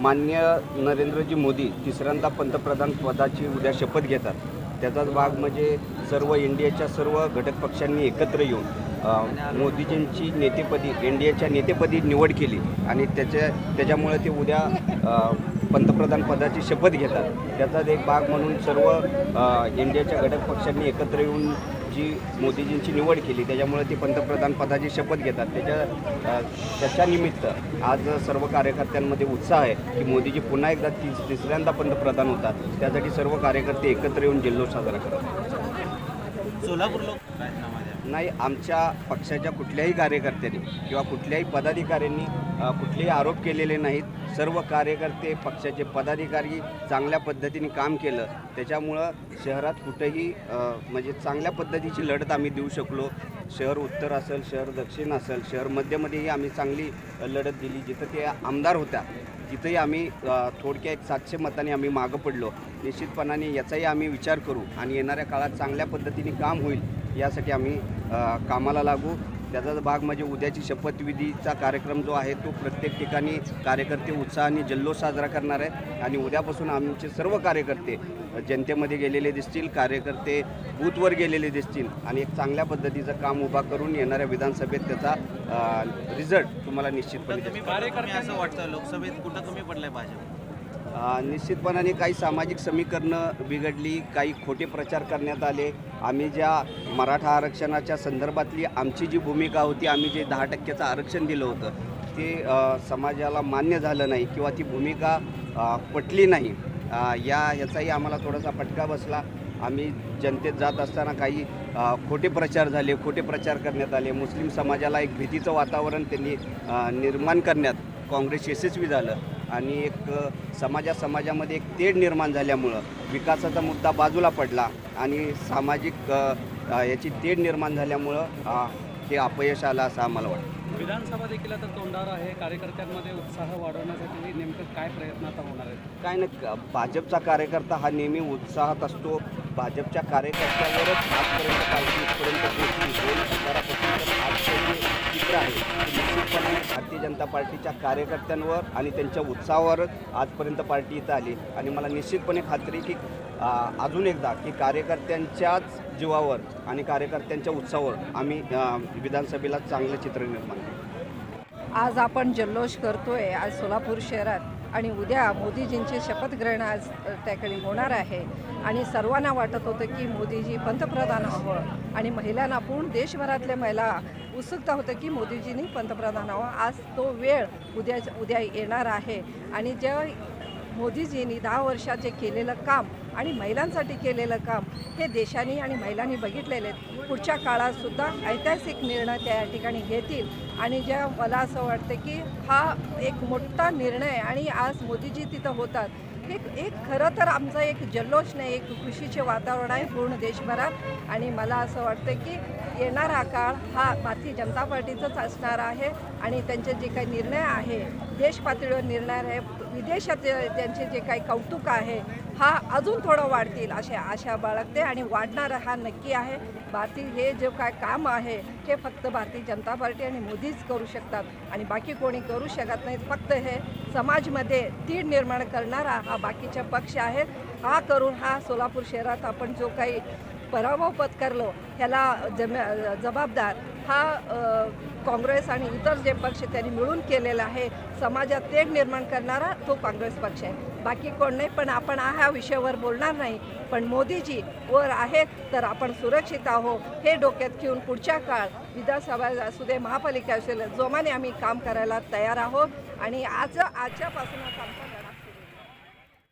मान्य नरेंद्रजी मोदी तिसऱ्यांदा पंतप्रधान पदाची उद्या शपथ घेतात. त्याचाच भाग म्हणजे सर्व इंडियाच्या सर्व घटक पक्षांनी एकत्र येऊन मोदीजींची नेतेपदी इंडियाच्या नेतेपदी निवड केली आणि त्याच्या त्याच्यामुळे ते उद्या पंतप्रधान पदाची शपथ घेतात. त्याचाच एक भाग म्हणून सर्व अ, इंडियाच्या घटक पक्षांनी एकत्र येऊन जी मोदीजींची निवड केली त्याच्यामुळे ते पंतप्रधान पदाची शपथ घेतात. त्याच्या त्याच्यानिमित्त आज सर्व कार्यकर्त्यांमध्ये उत्साह आहे की मोदीजी पुन्हा एकदा तिस तिसऱ्यांदा पंतप्रधान होतात. त्यासाठी सर्व कार्यकर्ते एकत्र येऊन जल्लोष साजरा करतात. सोलापूर लोक नाही आमच्या पक्षाच्या कुठल्याही कार्यकर्त्यांनी किंवा कुठल्याही पदाधिकाऱ्यांनी कुठलेही आरोप केलेले नाहीत. सर्व कार्यकर्ते पक्षाचे पदाधिकारी चांगल्या पद्धतीने काम केलं. त्याच्यामुळं शहरात कुठेही म्हणजे चांगल्या पद्धतीची लढत आम्ही देऊ शकलो. शहर उत्तर असेल शहर दक्षिण असेल शहर मध्यमध्येही आम्ही चांगली लढत दिली. जिथं ते आमदार होत्या तिथंही आम्ही थोडक्या एक सातशे मतांनी आम्ही मागं पडलो. निश्चितपणाने याचाही आम्ही विचार करू आणि येणाऱ्या काळात चांगल्या पद्धतीने काम होईल यासाठी आम्ही कामाला लागू. त्याचाच भाग म्हणजे उद्याची शपथविधीचा कार्यक्रम जो आहे तो प्रत्येक ठिकाणी कार्यकर्ते उत्साहाने जल्लोष साजरा करणार आहेत. आणि उद्यापासून आमचे सर्व कार्यकर्ते जनतेमध्ये गेलेले दिसतील कार्यकर्ते बूथवर गेलेले दिसतील. आणि एक चांगल्या पद्धतीचं काम उभा करून येणाऱ्या विधानसभेत त्याचा रिझल्ट तुम्हाला निश्चितपणे असं वाटतं? लोकसभेत कुठं तुम्ही पडलाय भाजप? निश्चितपणाने काही सामाजिक समीकरणं बिघडली काही खोटे प्रचार करण्यात आले. आम्ही ज्या मराठा आरक्षणाच्या संदर्भातली आमची जी भूमिका होती आम्ही जे दहा टक्क्याचं आरक्षण दिलं होतं ते समाजाला मान्य झालं नाही किंवा ती भूमिका पटली नाही. या ह्याचाही आम्हाला थोडासा फटका बसला. आम्ही जनतेत जात असताना काही खोटे प्रचार झाले खोटे प्रचार करण्यात आले. मुस्लिम समाजाला एक भीतीचं वातावरण त्यांनी निर्माण करण्यात काँग्रेस यशस्वी झालं आणि एक समाजा समाजामध्ये एक तेढ निर्माण झाल्यामुळं विकासाचा मुद्दा बाजूला पडला आणि सामाजिक याची तेढ निर्माण झाल्यामुळं हे अपयश आलं असं आम्हाला वाटतं. विधानसभा देखील आता तोंडावर आहे. कार्यकर्त्यांमध्ये उत्साह वाढवण्यासाठी नेमकं काय प्रयत्न आता होणार आहेत? काय ना भाजपचा कार्यकर्ता हा नेहमी उत्साहात असतो. भाजपच्या कार्यकर्त्यावरच आजपर्यंत इथपर्यंत जनता पार्टीच्या कार्यकर्त्यांवर आणि त्यांच्या उत्साहावरच आजपर्यंत पार्टी इथं आली. आणि मला निश्चितपणे खात्री की अजून एकदा की कार्यकर्त्यांच्याच जीवावर आणि कार्यकर्त्यांच्या उत्साहावर आम्ही विधानसभेला चांगलं चित्र निर्माण आज आपण जल्लोष करतोय आज सोलापूर शहरात आणि उद्या मोदीजींचे शपथग्रहण आज त्या त्याकडे होणार आहे. आणि सर्वांना वाटत होतं की मोदीजी पंतप्रधान हवं. आणि महिलांना पूर्ण देशभरातल्या महिला उत्सुकता होतं की मोदीजींनी पंतप्रधान हवं. आज तो वेळ उद्या उद्या येणार आहे. आणि ज्या मोदीजींनी दहा वर्षात जे केलेलं काम आणि महिलांसाठी केलेलं काम हे देशाने आणि महिलांनी बघितलेले आहेत. पुढच्या काळातसुद्धा ऐतिहासिक निर्णय त्या ठिकाणी घेतील. आणि ज्या मला असं वाटतं की हा एक मोठा निर्णय आणि आज मोदीजी तिथं होतात. हे एक खरं तर आमचा एक जल्लोष नाही एक खुशीचे वातावरण आहे पूर्ण देशभरात. आणि मला असं वाटतं की येणारा काळ हा भारतीय जनता पार्टीचाच असणार आहे. आणि त्यांचे जे काही निर्णय आहे देश पातळीवर निर्णय आहे विदेशात त्यांचे जे काही कौतुक आहे हा अजून थोडं वाढतील अशा आशा बाळगते आणि वाढणारा हा नक्की आहे. भारतीय हे जे काय काम आहे हे फक्त भारतीय जनता पार्टी आणि मोदीच करू शकतात. आणि बाकी कोणी करू शकत नाहीत फक्त हे समाजमध्ये तीड निर्माण करणारा हा बाकीचे पक्ष आहेत. हा करून हा सोलापूर शहरात आपण जो काही पराभव पत्करलो ह्याला जम जबाबदार हा काँग्रेस आणि इतर जे पक्ष त्यांनी मिळून केलेला आहे समाजात तेढ निर्माण करणारा तो काँग्रेस पक्ष आहे. बाकी कोण नाही पण आपण ह्या विषयावर बोलणार नाही. पण मोदीजी वर आहेत तर आपण सुरक्षित आहो हे डोक्यात घेऊन पुढच्या काळ विधानसभा असू दे महापालिका असू दे जोमाने आम्ही काम करायला तयार आहोत. आणि आज आजच्यापासूनच आमचा